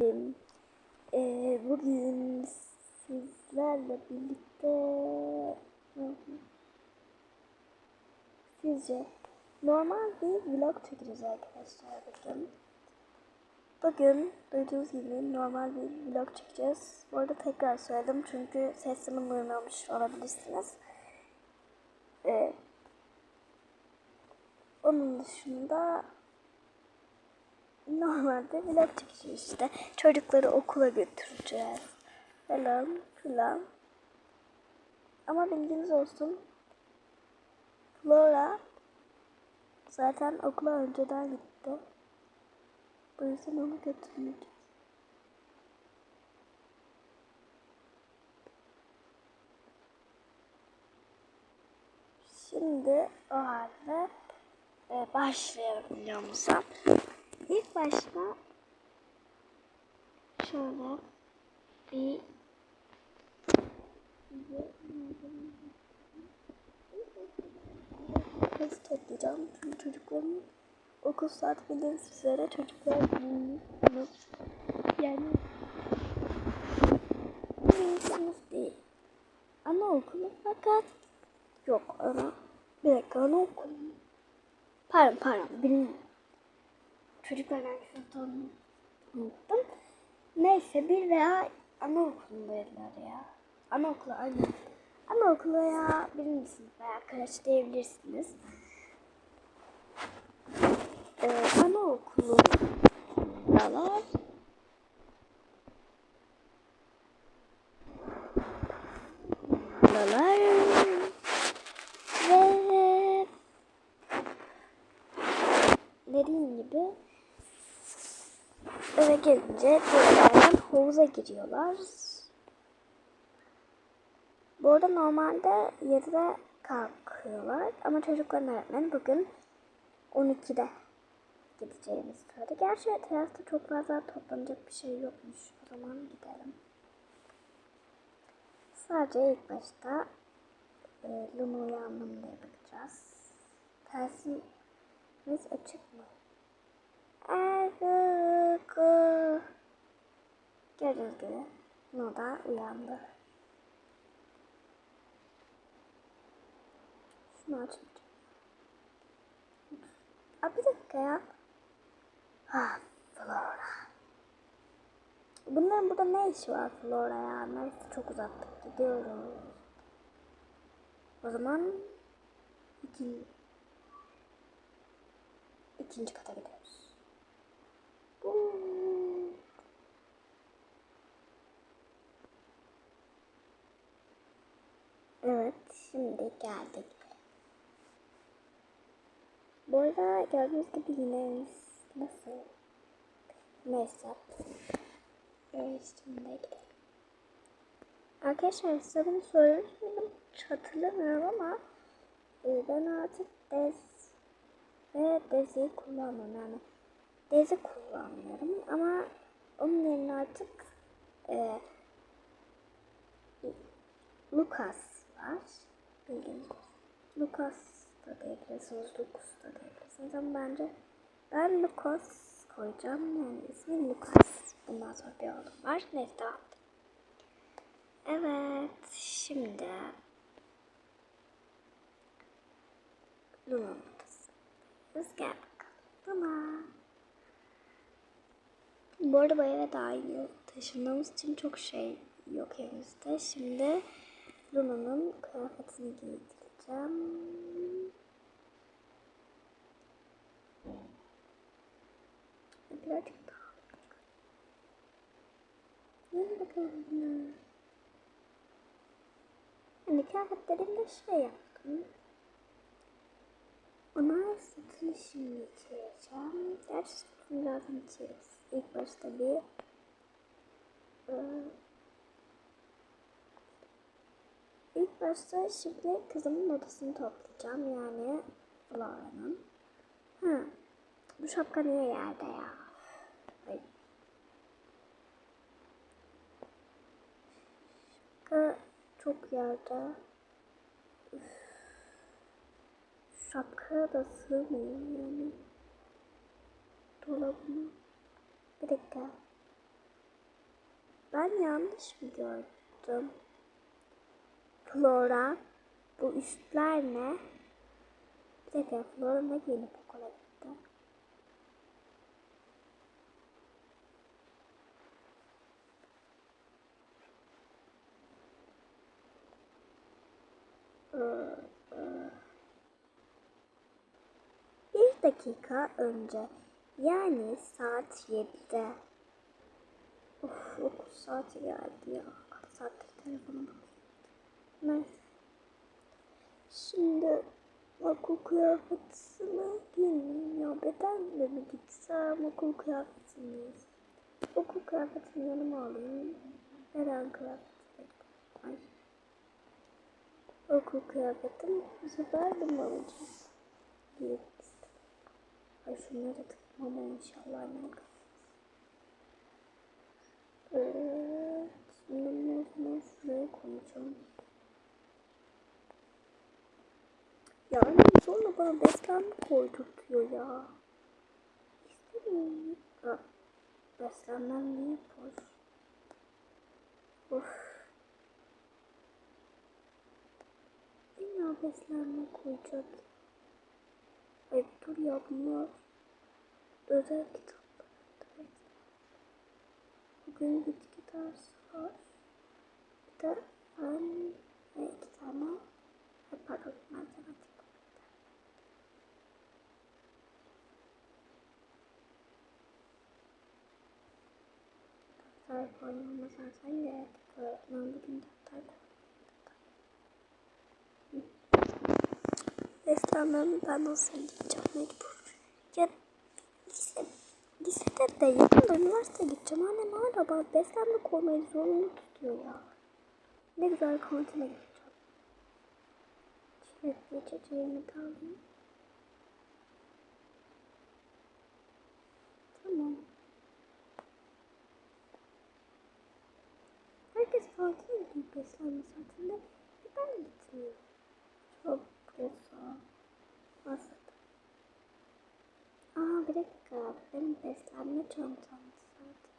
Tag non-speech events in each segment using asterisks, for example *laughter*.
Eee, bugün sizlerle birlikte sizce normal bir vlog çekeceğiz arkadaşlar bugün. Bugün duyduğunuz gibi normal bir vlog çekeceğiz. Bu arada tekrar söyledim çünkü sesimi duymamış olabilirsiniz. Ee, onun dışında normalde vlog çekeceğiz işte. Çocukları okula götüreceğiz. Falan filan. Ama bilginiz olsun. Flora zaten okula önceden gitti. Bu yüzden onu götürmeyeceğiz. Şimdi o halde e, başlayalım videomuza. İlk başta şöyle bir Kız toplayacağım çünkü çocukların okul saat bildiğiniz üzere çocuklar büyümüş. Yani sınıf değil. Anaokulu fakat yok ana. Bir dakika anaokulu. Pardon pardon birinci çocuklar hangi sınıfta unuttum. Neyse bir veya anaokulundaydılar ya. Anaokulu aynen. Anaokulu veya birinci sınıf veya kreş diyebilirsiniz. Ee, anaokulundalar. Dalar. Ve dediğim gibi eve gelince diğerlerden havuza giriyorlar. Bu arada normalde 7'de kalkıyorlar ama çocukların öğretmeni bugün 12'de gideceğimiz söyledi. Gerçi terasta çok fazla toplanacak bir şey yokmuş. O zaman gidelim. Sadece ilk başta e, Luna uyandı mı diye bakacağız. Tersimiz açık mı? Evet. Gördüğünüz gibi Luna da uyandı. Şunu açmayacağım. Aa, bir dakika ya. Ah, Flora. Bunların burada ne işi var Flora ya? Neyse çok uzattık. Gidiyoruz. O zaman iki, ikinci kata gidiyoruz. Evet, şimdi geldik. Bu arada gördüğünüz gibi yine nasıl? Neyse. Evet, şimdi gidelim. Arkadaşlar size bunu söylemiş miydim? Hiç hatırlamıyorum ama e, ben artık Dez ve Dez'i kullanmıyorum. Yani Dez'i kullanmıyorum ama onun yerine artık e, Lucas var. Bildiğiniz Lucas da diyebilirsiniz, Lucas da diyebilirsiniz ama bence ben Lucas koyacağım. Yani ismi Lucas. Bundan sonra bir oğlum var. Neyse devam Evet, şimdi Luna'nın odasındayız. Gel bakalım. Tamam. Bu arada bu eve daha iyi taşındığımız için çok şey yok elimizde. Şimdi Luna'nın kıyafetini giydireceğim. Birazcık daha. Nerede bakalım? Hani kıyafetlerimde şey yaptım. Ona sütünü şimdi içireceğim. Gerçi sütünü birazdan içeriz. İlk başta bir e, İlk başta şimdi kızımın odasını toplayacağım. Yani Flora'nın. Ha, bu şapka niye yerde ya? Ay. Şapka çok yerde. Üf. Şapkaya da sığmıyor yani. Dolabıma. Bir dakika. Ben yanlış mı gördüm? Flora. Bu üstler ne? Bir dakika Flora ne giyinip okula gitti? Bir dakika önce yani saat 7'de Of okul saati geldi ya. Kaç saattir telefona bakıyorum. Neyse. Şimdi okul kıyafetini giyineyim ya. Bedenle mi gitsem okul kıyafetini Okul kıyafetini yanıma alayım. Beden kıyafetini Ay. Okul kıyafetim bu sefer de şunları tıkmam inşallah ne kadar. Evet. Şimdi bunu şuraya koyacağım. Ya sonra bana beslenme koydurtuyor ya. İstemiyorum. Ha. Beslenmem niye boş? Of. Beslenme koyacak. Ay dur ya bunlar özel kitaplar. Evet. Bugün bitki dersi var. Bir de fen ve iki tane Ay, pardon matematik. Defter koymama zaten gerek yok. Öğretmen bugün defter koymadı. Beslenmemi ben nasıl gideceğim mecbur. Ya lise, lisede de yakında üniversite gideceğim. Annem hala bana beslenme koymayı zorunlu tutuyor ya. Ne güzel kantine gideceğim. Çilekli içeceğimi de. Tamam. Herkes tatil ediyor beslenme saatinde. Bir ben gitmiyorum. Çok güzel. Nasıl? Aa bir dakika. Benim beslenme çantam zaten.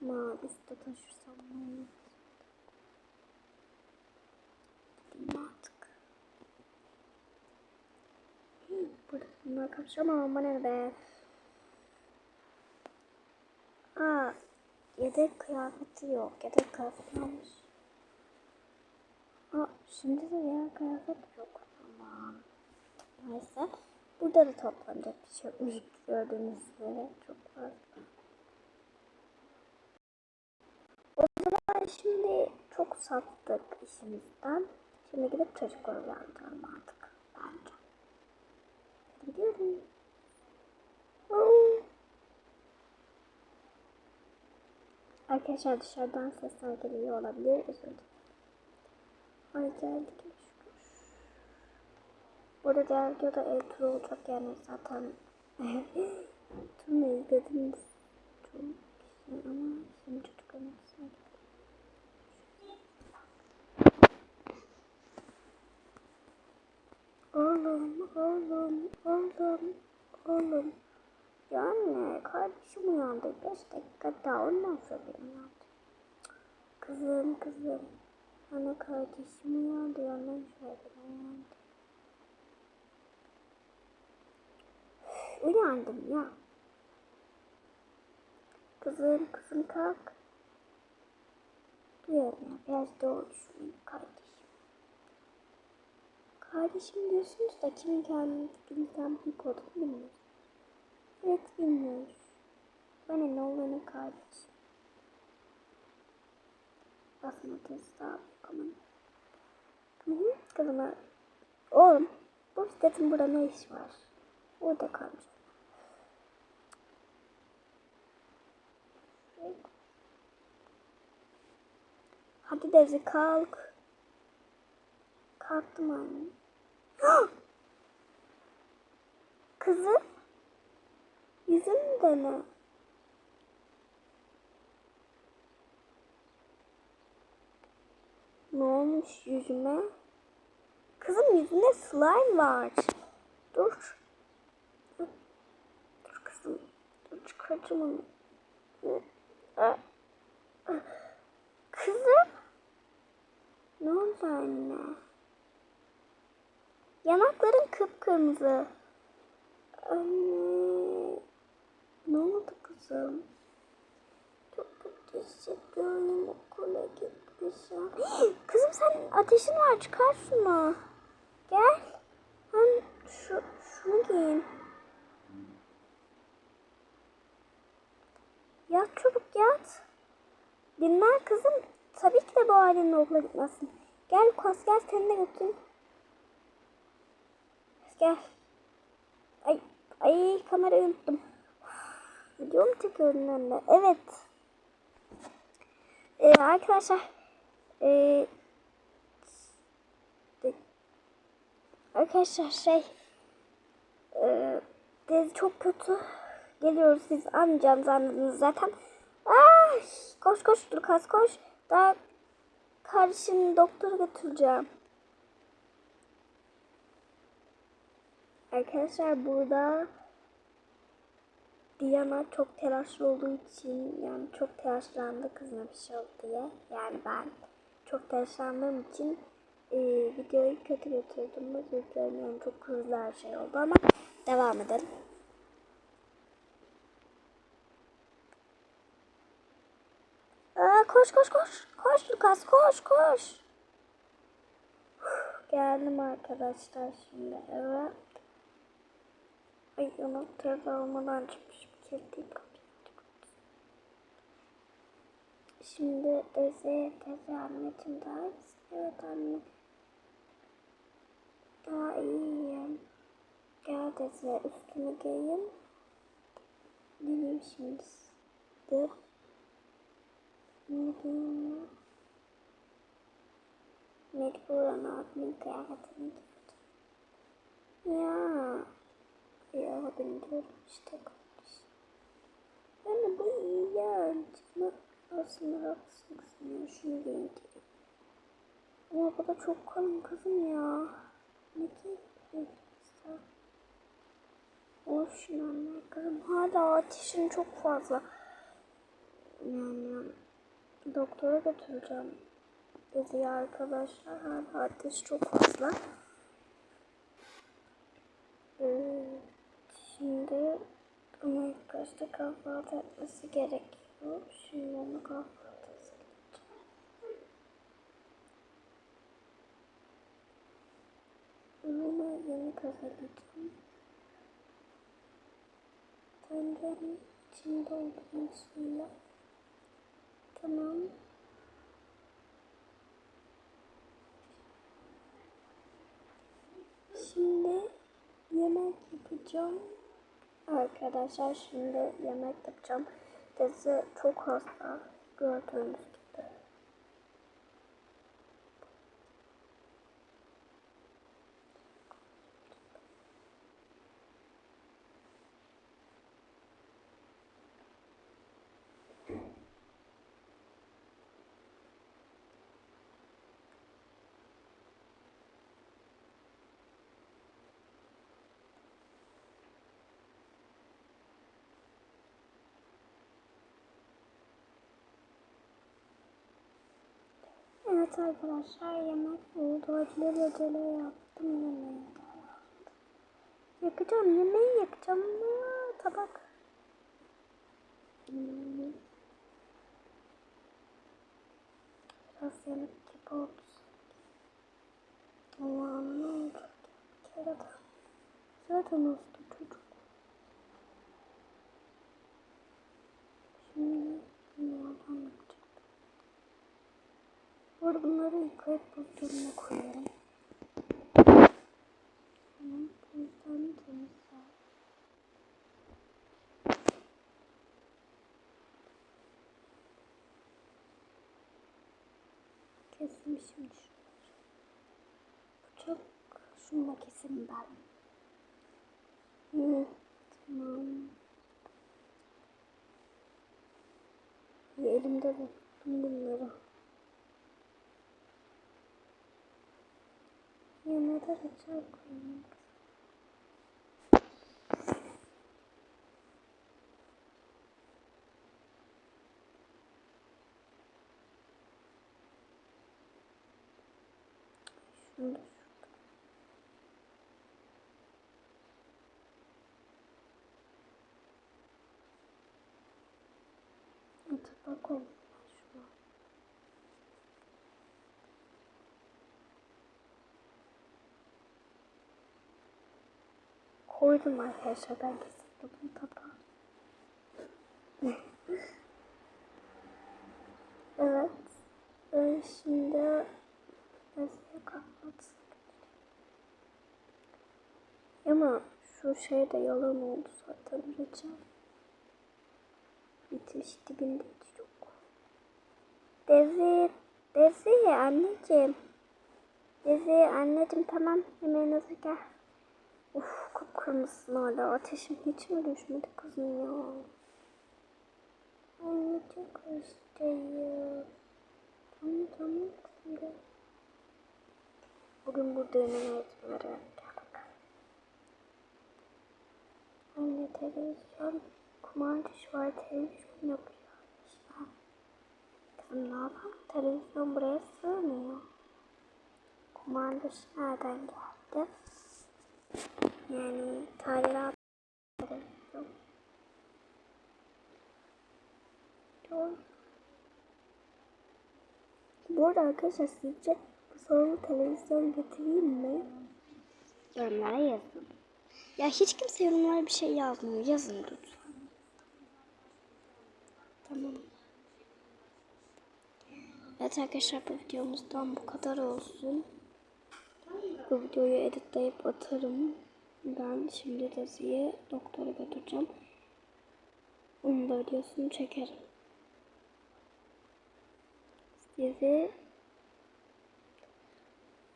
Mavisi taşırsam ne olur? Gideyim artık. Kapışıyor ama bana be. Aa, yedek kıyafeti yok. Yedek kıyafeti almış. Aa, şimdi de diğer kıyafet yok. Aman. Neyse. Burada da toplanacak bir şey yokmuş. Gördüğünüz üzere çok fazla. O zaman şimdi çok sattık işimizden. Şimdi gidip çocukları uyandıralım artık. Bence. Gidiyorum. Arkadaşlar dışarıdan sesler geliyor olabilir. Özür dilerim. Ay geldik şükür. Burada diğer videoda ev olacak yani zaten *laughs* tüm izlediniz. Çok güzel ama şimdi çocukların hepsine Oğlum, oğlum, oğlum, oğlum. Yani kardeşim uyandı. Beş dakika daha ondan sonra uyandı. Kızım, kızım. Ana kardeşim uyandı. Ondan sonra uyandı. Üf, Uyandım ya. Kızım, kızım kalk. Ya. Biraz doğru düşünün kardeşim. Kardeşim diyorsunuz da kimin kendini fikrinizden büyük olduğunu bilmiyoruz. Evet bilmiyoruz. Bana ne olanın kardeşim. Basmadınız daha büyük ama. Kızıma. Oğlum, bu bisikletin burada ne iş var? Orada kalmış. Hadi Devzi kalk. Kalktım anne. Kızım. Yüzün de ne? Ne olmuş yüzüme? Kızım yüzünde slime var. Dur. Dur kızım. Dur çıkartacağım onu. Ah. Ah. oldu anne? Yanakların kıpkırmızı. Anne. Ne oldu kızım? Çok kötü hissediyorum okula gitmesem. *gasps* Kızım sen ateşin var çıkar şunu. Gel. Hem şu, şunu giyin. Yat çabuk yat. Dinlen kızım. Tabii ki de bu halinle okula gitmezsin. Gel Lukas gel seni de götüreyim. Gel. Ay, ay kamerayı unuttum. Video mu çekiyorum önüne? Evet. Ee, arkadaşlar. Ee, arkadaşlar şey. Ee, Deniz çok kötü. Geliyoruz siz anlayacağınızı anladınız zaten. Ay, koş koş Lukas koş. Daha kardeşini doktora götüreceğim. Arkadaşlar burada Diana çok telaşlı olduğu için yani çok telaşlandı kızına bir şey oldu diye. Yani ben çok telaşlandığım için e, videoyu kötü götürdüm. Özür dilerim yani çok hızlı her şey oldu ama devam edelim. Aa, koş koş koş. Koş Lukas koş koş. *sighs* Geldim arkadaşlar şimdi eve. Ay anahtarı almadan çıkmışım. Kilitli Şimdi Deze, Deze anneciğim daha iyisin. Evet anne. Daha iyiyim. Gel Deze üstünü giyin. Deneyim şimdi. Dur. Mecburen abimin kıyafetini giydim. Ya. Ya ben diyorum işte kardeşim. Yani bu iyi yani. Ama aslında haklısın kızım ya. Şunu giyin. Ama bu da çok kalın kızım ya. Ne giyin? Of şunu anne kızım. Hala ateşin çok fazla. Yani doktora götüreceğim. Dedi arkadaşlar hala ateş çok fazla. Ee, şimdi ama ilk kahvaltı etmesi gerekiyor. Şimdi onu kahvaltı. Ona yemek hazırlayacağım. Tencerenin içinde olduğunu söyle. Tamam. Şimdi yemek yapacağım. Arkadaşlar şimdi yemek yapacağım. Teyze çok hasta. Gördüğünüz gibi. Evet arkadaşlar yemek oldu. Acele acele yaptım yemeği. Yakacağım yemeği yakacağım. Aa, tabak. Biraz yemek gibi oldu. Allah'ım ne kere de. Zaten hasta çocuk. Şimdi bunlardan yapacağım. Bu arada bunları yıkayıp buzdolabına koyuyorum. Tamam, bu yüzden temiz var. Kesim şimdi şunları. Bıçak şununla kesim ben. Hı, tamam. Elimde tuttum bunları. Yanına da reçel koyayım. Şunu da. Tabak ben şuna. Koydum arkadaşlar ben kesinlikle bunu tabağa. *laughs* evet. Ee, şimdi nasıl kapatsak? Ama şu şey de yalan oldu zaten geçen. Bitmiş dibinde hiç yok. Dezi, Dezi anneciğim. Dezi anneciğim tamam yemeğinize gel. Uf kıpkırmızısın hala. Ateşim hiç mi düşmedi kızım ya? Ay çok hastayım. Tamam tamam kızım gel. Bugün burada yemeğe gitmelere gel bakalım. Televizyon, kumandası var televizyon yok. İşte. Kızım ne yapalım? Televizyon buraya sığmıyor. Kumandası nereden geldi? Yani tadilat televizyon. Doğru. Bu arada arkadaşlar sizce bu salona televizyon getireyim mi? Yorumlara yazın. Ya hiç kimse yorumlara bir şey yazmıyor. Yazın lütfen. Tamam. Evet arkadaşlar bu videomuzdan bu kadar olsun. Bu videoyu editleyip atarım. Ben şimdi Dezi'yi doktora götüreceğim. Onun da videosunu çekerim. Sizi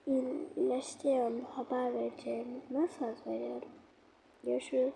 iyileştiğim haber vereceğime söz veriyorum. 也是